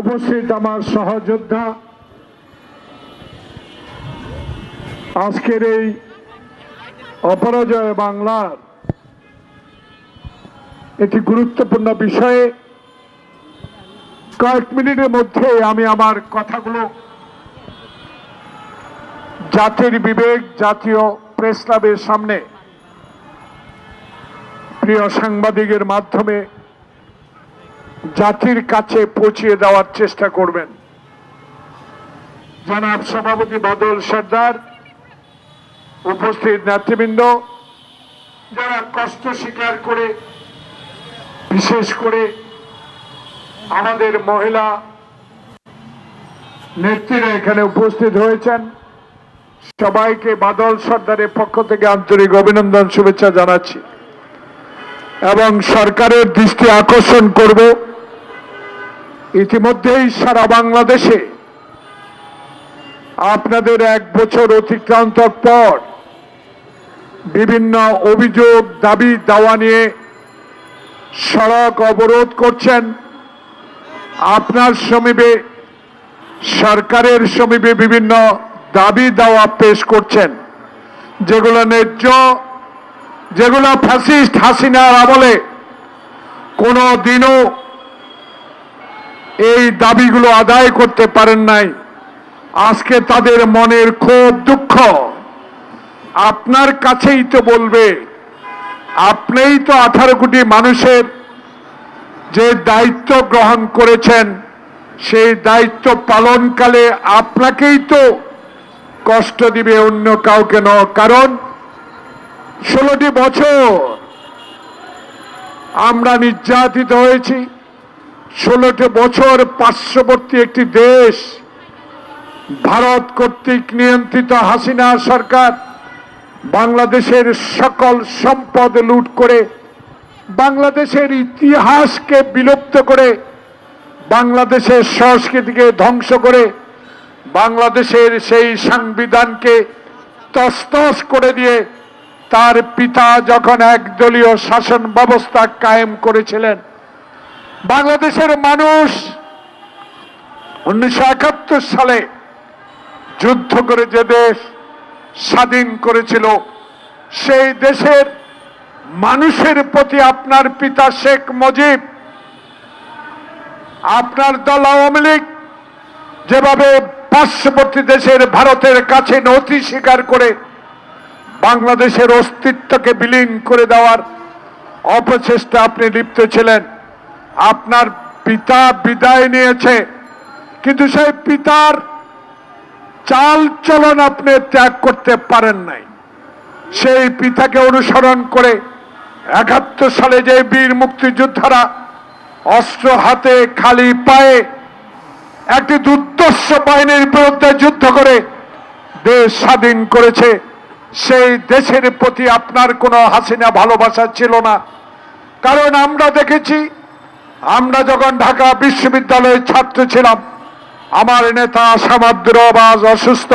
উপস্থিত আমার সহযোদ্ধা। আজকের এই অপরাজয় বাংলার একটি গুরুত্বপূর্ণ বিষয়ে কয়েক মিনিটের মধ্যে আমি আমার কথাগুলো জাতির বিবেক, জাতীয় প্রেস ক্লাবের সামনে প্রিয় সাংবাদিকের মাধ্যমে জাতির কাছে পৌঁছিয়ে দেওয়ার চেষ্টা করবেন। জনাব সভাপতি বদল সর্দার, উপস্থিত নেতৃবৃন্দ, যারা কষ্ট স্বীকার করে, বিশেষ করে আমাদের মহিলা নেত্রীরা এখানে উপস্থিত হয়েছেন। সবাইকে বাদল সর্দারের পক্ষ থেকে আন্তরিক অভিনন্দন, শুভেচ্ছা জানাচ্ছি। এবং সরকারের দৃষ্টি আকর্ষণ করব। ইতিমধ্যেই সারা বাংলাদেশে আপনাদের এক বছর অতিক্রান্ত পর বিভিন্ন অভিযোগ, দাবি, দাওয়া নিয়ে সড়ক অবরোধ করছেন আপনার সমীপে, সরকারের সমীপে বিভিন্ন দাবি, দাওয়া পেশ করছেন, যেগুলো ন্যায্য, যেগুলো ফ্যাসিস্ট হাসিনার আমলে কোনো দিনও এই দাবিগুলো আদায় করতে পারেন নাই। আজকে তাদের মনের ক্ষোভ, দুঃখ আপনার কাছেই তো বলবে। আপনিই তো আঠারো কোটি মানুষের যে দায়িত্ব গ্রহণ করেছেন, সেই দায়িত্ব পালনকালে আপনাকেই তো কষ্ট দিবে অন্য কাউকে ন। কারণ ষোলোটি বছর আমরা নির্যাতিত হয়েছি। ষোলোটি বছর পার্শ্ববর্তী একটি দেশ, ভারত কর্তৃক নিয়ন্ত্রিত হাসিনা সরকার বাংলাদেশের সকল সম্পদ লুট করে বাংলাদেশের ইতিহাসকে বিলুপ্ত করে বাংলাদেশের সংস্কৃতিকে ধ্বংস করে বাংলাদেশের সেই সংবিধানকে তস্তস করে দিয়ে তার পিতা যখন একদলীয় শাসন ব্যবস্থা কায়েম করেছিলেন বাংলাদেশের মানুষ উনিশশো একাত্তর সালে যুদ্ধ করে যে দেশ স্বাধীন করেছিল, সেই দেশের মানুষের প্রতি আপনার পিতা শেখ মুজিব, আপনার দল আওয়ামী লীগ যেভাবে পার্শ্ববর্তী দেশের ভারতের কাছে নথি স্বীকার করে বাংলাদেশের অস্তিত্বকে বিলীন করে দেওয়ার অপচেষ্টা আপনি লিপ্ত ছিলেন। আপনার পিতা বিদায় নিয়েছে, কিন্তু সেই পিতার চাল চলন আপনি ত্যাগ করতে পারেন নাই। সেই পিতাকে অনুসরণ করে একাত্তর সালে যে বীর মুক্তিযোদ্ধারা অস্ত্র হাতে, খালি পায়ে একটি দুর্দর্শ বাহিনীর বিরুদ্ধে যুদ্ধ করে দেশ স্বাধীন করেছে, সেই দেশের প্রতি আপনার কোনো হাসিনা ভালোবাসা ছিল না। কারণ আমরা দেখেছি আমরা যখন ঢাকা বিশ্ববিদ্যালয়ের ছাত্র ছিলাম, আমার নেতা সামাদ্র আবাজ অসুস্থ।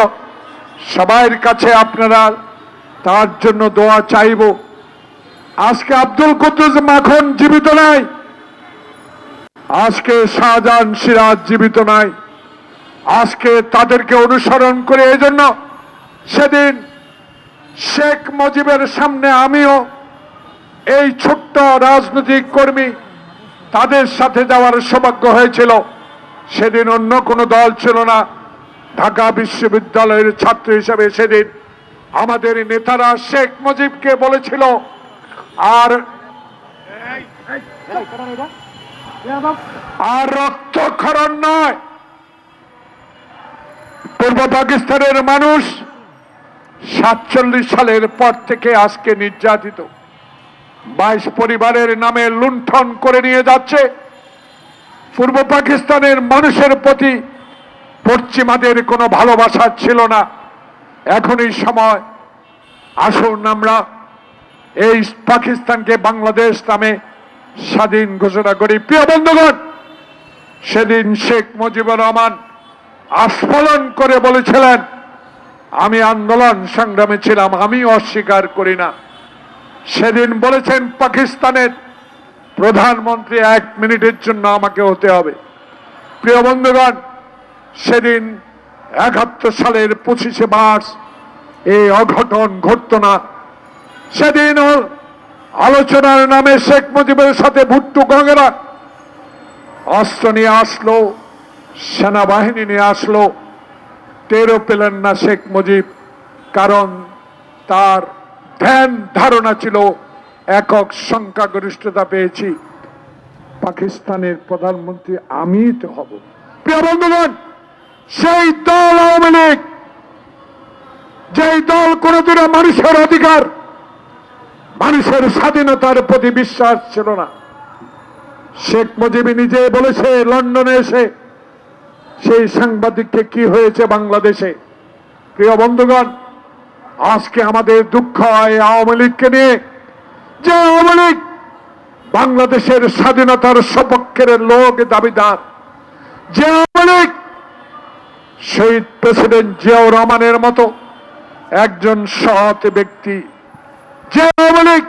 সবাইয়ের কাছে আপনারা তার জন্য দোয়া চাইব। আজকে আব্দুল কুদ্দুস মাখন জীবিত নাই। আজকে শাহজাহান সিরাজ জীবিত নাই। আজকে তাদেরকে অনুসরণ করে এজন্য সেদিন শেখ মুজিবের সামনে আমিও এই ছোট্ট রাজনৈতিক কর্মী তাদের সাথে যাওয়ার সৌভাগ্য হয়েছিল। সেদিন অন্য কোনো দল ছিল না। ঢাকা বিশ্ববিদ্যালয়ের ছাত্র হিসেবে সেদিন আমাদের নেতারা শেখ মুজিবকে বলেছিল, আর আর রক্তক্ষরণ নয়। পূর্ব পাকিস্তানের মানুষ সাতচল্লিশ সালের পর থেকে আজকে নির্যাতিত। বাইশ পরিবারের নামে লুণ্ঠন করে নিয়ে যাচ্ছে। পূর্ব পাকিস্তানের মানুষের প্রতি পশ্চিমাদের কোনো ভালোবাসা ছিল না। এখন এই সময়। আসুন আমরা এই পাকিস্তানকে বাংলাদেশ নামে স্বাধীন ঘোষণা করি। প্রিয় বন্ধুগণ, সেদিন শেখ মুজিবুর রহমান আস্ফলন করে বলেছিলেন, আমি আন্দোলন সংগ্রামে ছিলাম আমি অস্বীকার করি না। সেদিন বলেছেন পাকিস্তানের প্রধানমন্ত্রী এক মিনিটের জন্য আমাকে হতে হবে। প্রিয় বন্ধুগণ, সেদিন একাত্তর সালের পঁচিশে মার্চ এই অঘটন ঘটত না। সেদিন আলোচনার নামে শেখ মুজিবের সাথে ভুট্টু গঙ্গেরা অস্ত্র নিয়ে আসলো, সেনাবাহিনী নিয়ে আসলো। টেরও পেলেন না শেখ মুজিব, কারণ তার ধ্যান ধারণা ছিল একক সংখ্যাগরিষ্ঠতা পেয়েছি। পাকিস্তানের প্রধানমন্ত্রী আমি তো হব। প্রিয় বন্ধুগণ, সেই দল আওয়ামী লীগ, যেই দল কোনদিনও মানুষের অধিকার, মানুষের স্বাধীনতার প্রতি বিশ্বাস ছিল না। শেখ মুজিব নিজে বলেছে, লন্ডনে এসে সেই সাংবাদিককে কি হয়েছে বাংলাদেশে? প্রিয় বন্ধুগণ আজকে আমাদের দুঃখ হয় আওয়ামী লীগকে নিয়ে যে আওয়ামী লীগ বাংলাদেশের স্বাধীনতার সপক্ষের লোক, দাবিদার। যে আওয়ামী লীগ শহীদ প্রেসিডেন্ট জিয়াউর রহমানের মতো একজন সৎ ব্যক্তি। যে আওয়ামী লীগ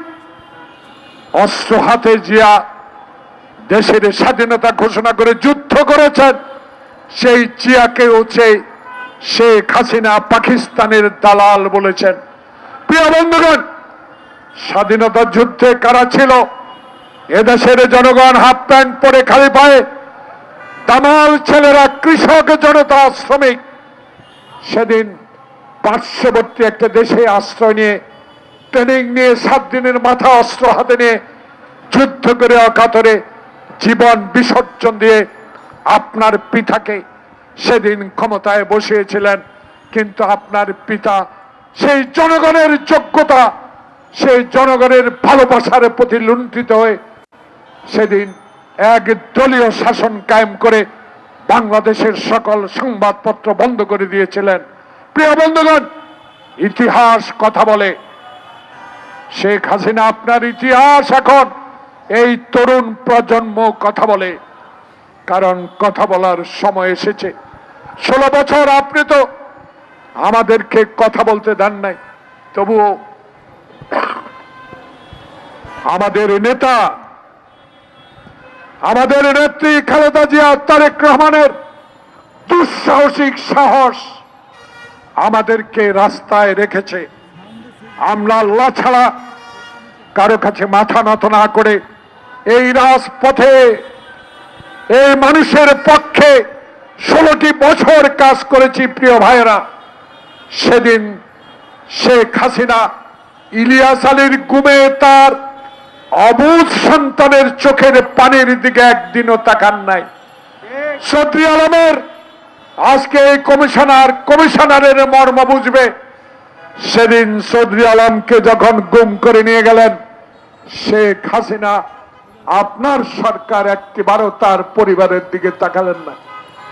অস্ত্র হাতে জিয়া দেশের স্বাধীনতা ঘোষণা করে যুদ্ধ করেছেন, সেই জিয়াকে হচ্ছে শেখ হাসিনা পাকিস্তানের দালাল বলেছেন। প্রিয় বন্ধুগণ, স্বাধীনতা যুদ্ধে কারা ছিল? এদেশের জনগণ হাফ প্যান্ট পরে খালি পায়ে, দামাল ছেলেরা কৃষক জনতা শ্রমিক। সেদিন পার্শ্ববর্তী একটা দেশে আশ্রয় নিয়ে, ট্রেনিং নিয়ে, সাত দিনের মাথা অস্ত্র হাতে নিয়ে, যুদ্ধ করে অকাতরে জীবন বিসর্জন দিয়ে আপনার পিতাকে সেদিন ক্ষমতায় বসিয়েছিলেন, কিন্তু আপনার পিতা সেই জনগণের যোগ্যতা, সেই জনগণের ভালোবাসার প্রতি লুণ্ঠিত হয়ে সেদিন এক দলীয় শাসন কায়েম করে বাংলাদেশের সকল সংবাদপত্র বন্ধ করে দিয়েছিলেন। প্রিয় বন্ধুগণ, ইতিহাস কথা বলে, শেখ হাসিনা আপনার ইতিহাস এখন এই তরুণ প্রজন্ম কথা বলে, কারণ কথা বলার সময় এসেছে। ষোলো বছর আপনি তো আমাদেরকে কথা বলতে দেন নাই। তবুও আমাদের নেতা, আমাদের নেত্রী খালেদা জিয়া, তারেক রহমানের দুঃসাহসিক সাহস আমাদেরকে রাস্তায় রেখেছে। আমরা আল্লাহ ছাড়া কারও কাছে মাথা নত না করে এই রাজপথে, এই মানুষের পক্ষে ষোলোটি বছর কাজ করেছি, প্রিয় ভাইয়েরা। সেদিন শেখ হাসিনা ইলিয়াস আলীর গুমে তার অবুধ সন্তানের চোখের পানির দিকে একদিনও তাকান নাই। সত্রী আলমের আজকে এই কমিশনার, কমিশনারের মর্ম বুঝবে। সেদিন চৌধুরী আলমকে যখন গুম করে নিয়ে গেলেন, শেখ হাসিনা আপনার সরকার একটিবারও তার পরিবারের দিকে তাকালেন না।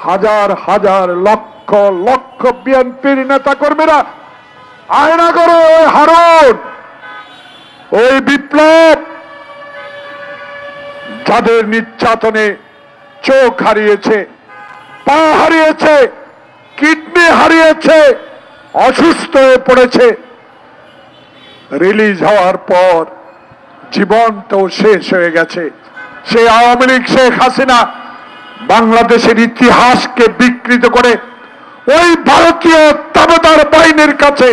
হাজার হাজার লক্ষ লক্ষ বিএনপির নেতা কর্মীরা আয়না করো ওই হারুন। ওই বিপ্লব যাদের নির্যাতনে চোখ হারিয়েছে, পা হারিয়েছে, কিডনি হারিয়েছে, অসুস্থ হয়ে পড়েছে। রিলিজ হওয়ার পর জীবন তো শেষ হয়ে গেছে। সেই আওয়ামী লীগ শেখ হাসিনা বাংলাদেশের ইতিহাসকে বিকৃত করে ওই ভারতীয় তাবেদার বাহিনীর কাছে,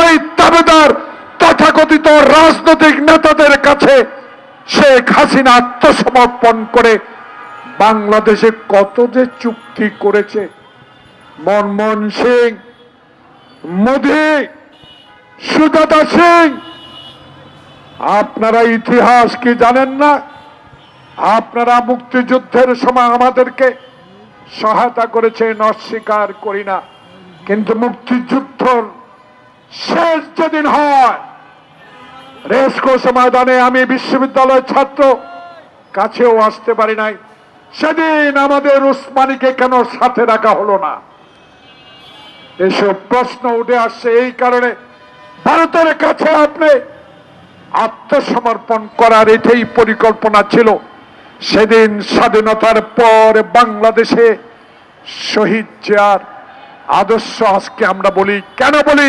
ওই তাবেদার তথাকথিত রাজনৈতিক নেতাদের কাছে শেখ হাসিনা আত্মসমর্পণ করে বাংলাদেশে কত যে চুক্তি করেছে। মনমোহন সিং, মোদী, সুজাতা সিং, আপনারা ইতিহাস কি জানেন না? আপনারা মুক্তিযুদ্ধের সময় আমাদেরকে সহায়তা করেছেন, অস্বীকার করি না। কিন্তু মুক্তিযুদ্ধ শেষ যেদিন হয় রেসকোর্স ময়দানে আমি বিশ্ববিদ্যালয়ের ছাত্র, কাছেও আসতে পারি নাই। সেদিন আমাদের উসমানীকে কেন সাথে রাখা হলো না? এসব প্রশ্ন উঠে আসছে এই কারণে ভারতের কাছে আপনি আত্মসমর্পণ করার এটাই পরিকল্পনা ছিল। সেদিন স্বাধীনতার পর বাংলাদেশে শহীদ জিয়ার আদর্শ আজকে আমরা বলি, কেন বলি?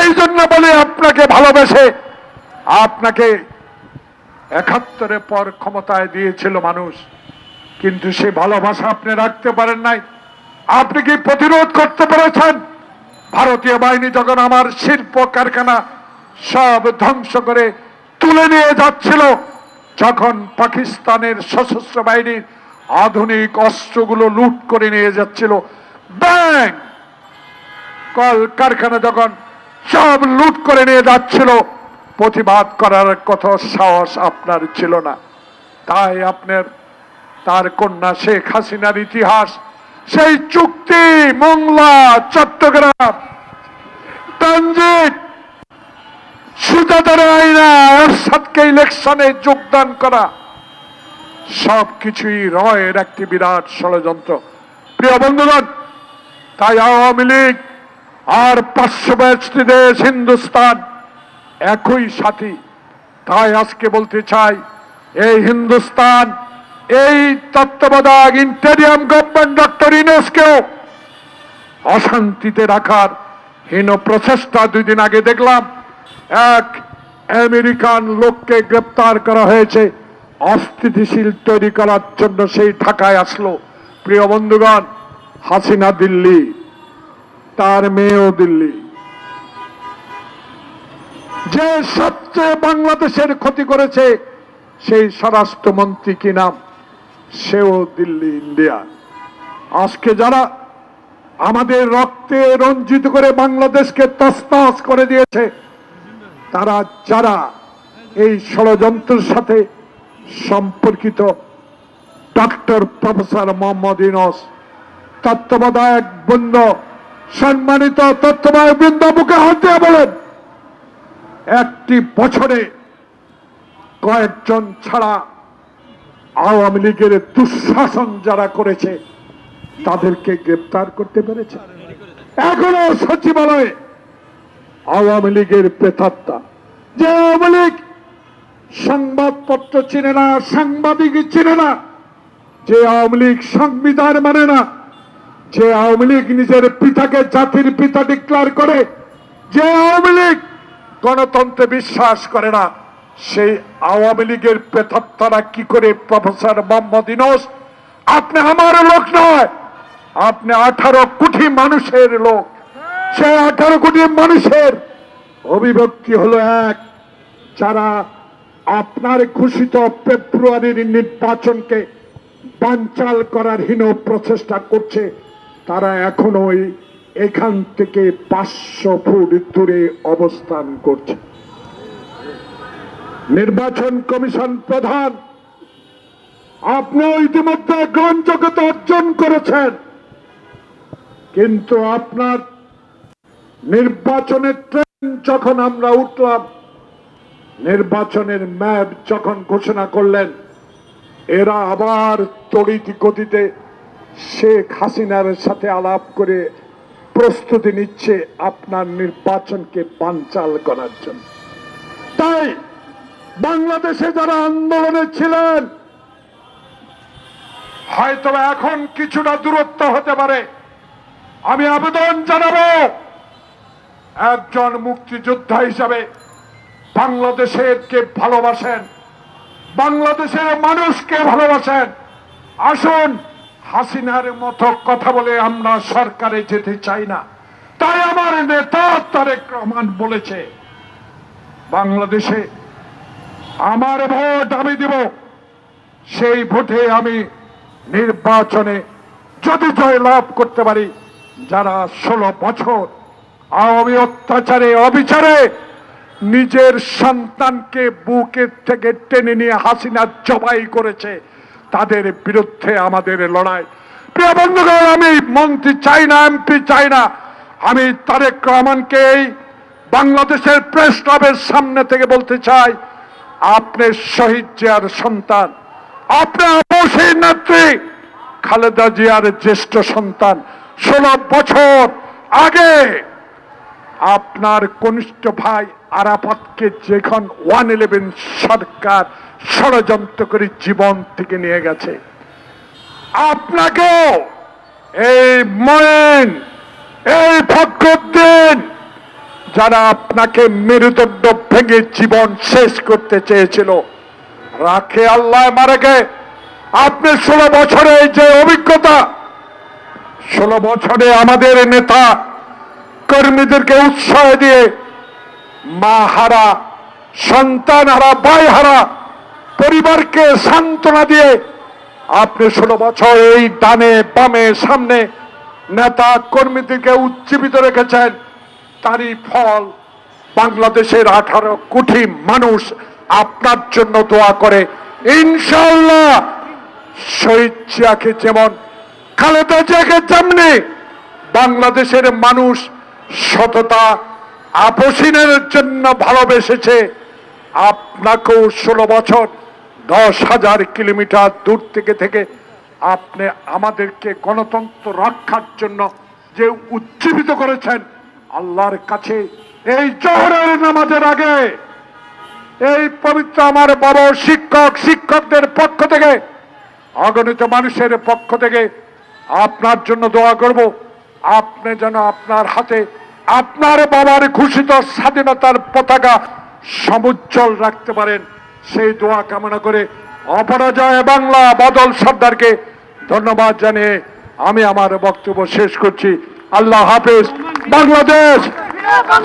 এই জন্য বলি আপনাকে ভালোবেসে। আপনাকে একাত্তরের পর ক্ষমতায় দিয়েছিল মানুষ, কিন্তু সে ভালোবাসা আপনি রাখতে পারেন নাই। আপনি কি প্রতিরোধ করতে পেরেছেন? ভারতীয় বাহিনী যখন আমার শিল্প কারখানা সব ধ্বংস করে তুলে নিয়ে যাচ্ছিল যখন পাকিস্তানের সশস্ত্র বাহিনীর আধুনিক অস্ত্রগুলো লুট করে নিয়ে যাচ্ছিল, ব্যাং! কল কারখানা যখন সব লুট করে নিয়ে যাচ্ছিল, প্রতিবাদ করার কত সাহস আপনার ছিল না। তাই আপনার, তার কন্যা শেখ হাসিনার ইতিহাস, সেই চুক্তি, মোংলা, চট্টগ্রাম ট্রানজিট সুজাতার আইনা এরশাদকে ইলেকশনে যোগদান করা সবকিছুই রয়ের একটি বিরাট ষড়যন্ত্র। প্রিয় বন্ধুগণ, তাই আওয়ামী লীগ আর পার্শ্ববর্তী দেশ হিন্দুস্তান একই সাথী। তাই আজকে বলতে চাই, এই হিন্দুস্তান, এই তত্ত্বাবধায়ক ইন্টেরিয়াম গভর্নমেন্ট ডক্টর ইউনেস্কেও অশান্তিতে রাখার হীন প্রচেষ্টা দুই দিন আগে দেখলাম। এক আমেরিকান লোককে গ্রেপ্তার করা হয়েছে। অস্থিতিশীল তৈরি করার জন্য সেই ঢাকায় আসলো। প্রিয় বন্ধুগণ, হাসিনা দিল্লি, তার মেয়েও দিল্লি। যে সবচেয়ে বাংলাদেশের ক্ষতি করেছে, সেই স্বরাষ্ট্রমন্ত্রী কি নাম? সেও দিল্লি, ইন্ডিয়া। আজকে যারা আমাদের রক্তে রঞ্জিত করে বাংলাদেশকে তসতাস করে দিয়েছে তারা যারা এই ষড়যন্ত্রের সাথে সম্পর্কিত ডক্টর প্রফেসর মোহাম্মদ ইনস তত্ত্বাবধায়ক বৃন্দ, সম্মানিত তত্ত্বাবধায়ক বৃন্দ, মুখে হাত বলেন, একটি বছরে কয়েকজন ছাড়া আওয়ামী লীগের দুঃশাসন যারা করেছে, তাদেরকে গ্রেপ্তার করতে পেরেছে। এখনও সচিবালয়ে আওয়ামী লীগের প্রেতাত্মা যে আওয়ামী লীগ সংবাদপত্র চিনে না, সাংবাদিক চিনে না, যে আওয়ামী লীগ সংবিধান মানে না, যে আওয়ামী লীগ নিজের পিতাকে জাতির পিতা ডিক্লার করে, যে আওয়ামী লীগ গণতন্ত্রে বিশ্বাস করে না, সেই আওয়ামী লীগের প্রেতাত্মারা কি করে প্রফেসর মোহাম্মদ ইনোস আপনি আমার লোক নয়, আপনি আঠারো কোটি মানুষের লোক। সে আঠারো কোটি মানুষের অভিব্যক্তি হলো এক, যারা আপনার ঘোষিত ফেব্রুয়ারির নির্বাচনকে বানচাল করার হীন প্রচেষ্টা করছে, তারা এখনোই এখান থেকে পাঁচশো ফুট দূরে অবস্থান করছে। নির্বাচন কমিশন প্রধান, আপনি ইতিমধ্যে গ্রহণযোগ্যতা অর্জন করেছেন, কিন্তু আপনার নির্বাচনের ট্রেন যখন আমরা উঠলাম, নির্বাচনের ম্যাপ যখন ঘোষণা করলেন, এরা আবার তড়িৎ গতিতে শেখ হাসিনার সাথে আলাপ করে প্রস্তুতি নিচ্ছে আপনার নির্বাচনকে পাঞ্চাল করার জন্য। তাই বাংলাদেশে যারা আন্দোলনে ছিলেন হয়তো এখন কিছুটা দূরত্ব হতে পারে। আমি আবেদন জানাব একজন মুক্তিযোদ্ধা হিসাবে বাংলাদেশের কে ভালোবাসেন? বাংলাদেশের মানুষকে ভালোবাসেন? আসুন, হাসিনার মতো কথা বলে আমরা সরকারে যেতে চাই না। তাই আমার নেতা তারেক রহমান বলেছে, বাংলাদেশে আমার ভোট আমি দিব, সেই ভোটে আমি নির্বাচনে যদি জয় লাভ করতে পারি, যারা ষোলো বছর আওয়ামী অত্যাচারে, অবিচারে নিজের সন্তানকে বুকের থেকে টেনে নিয়ে হাসিনা জবাই করেছে। তাদের বিরুদ্ধে আমাদের লড়াই। প্রিয় বন্ধুগণ, আমি মন্ত্রী চাই না, এমপি চাই না। আমি তারেক রহমানকে এই বাংলাদেশের প্রেস ক্লাবের সামনে থেকে বলতে চাই, আপনি শহীদ জিয়ার সন্তান, আপনি অবশ্যই নেত্রী, খালেদা জিয়ার জ্যেষ্ঠ সন্তান। ষোলো বছর আগে আপনার কনিষ্ঠ ভাই আরাফাতকে যখন ওয়ান ইলেভেন সরকার ষড়যন্ত্র করে জীবন থেকে নিয়ে গেছে। আপনাকেও এই ময়েন, এই ফখরুদ্দিন, যারা আপনাকে মেরুদণ্ড ভেঙে জীবন শেষ করতে চেয়েছিল, রাখে আল্লাহ মারেকে। আপনি ষোলো বছরে যে অভিজ্ঞতা, ষোলো বছরে আমাদের নেতা কর্মীদেরকে উৎসাহ দিয়ে মা হারা, সন্তান হারা, ভাই হারা, পরিবারকে সান্ত্বনা দিয়ে আপনি ষোলো বছর এই ডানে, বামে, সামনে নেতা কর্মীদেরকে উজ্জীবিত রেখেছেন, তারই ফল বাংলাদেশের আঠারো কোটি মানুষ আপনার জন্য দোয়া করে। ইনশাল্লাহ শহীদ জিয়াকে যেমন খালেদা জিয়াকে তেমনি বাংলাদেশের মানুষ সততা আপসিনের জন্য ভালোবেসেছে আপনাকেও ষোলো বছর, দশ হাজার কিলোমিটার দূর থেকে থেকে আপনি আমাদেরকে গণতন্ত্র রক্ষার জন্য যে উজ্জীবিত করেছেন, আল্লাহর কাছে এই জহরের নামাজের আগে, এই পবিত্র আমার বড় শিক্ষক, শিক্ষকদের পক্ষ থেকে, অগণিত মানুষের পক্ষ থেকে আপনার জন্য দোয়া করব। আপনি যেন আপনার হাতে আপনার বাবার ঘোষিত স্বাধীনতার পতাকা সমুজ্জ্বল রাখতে পারেন। সেই দোয়া কামনা করে অপরাজয় বাংলা বদল সর্দারকে ধন্যবাদ জানিয়ে আমি আমার বক্তব্য শেষ করছি। আল্লাহ হাফেজ, বাংলাদেশ,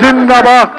জিন্দাবাদ।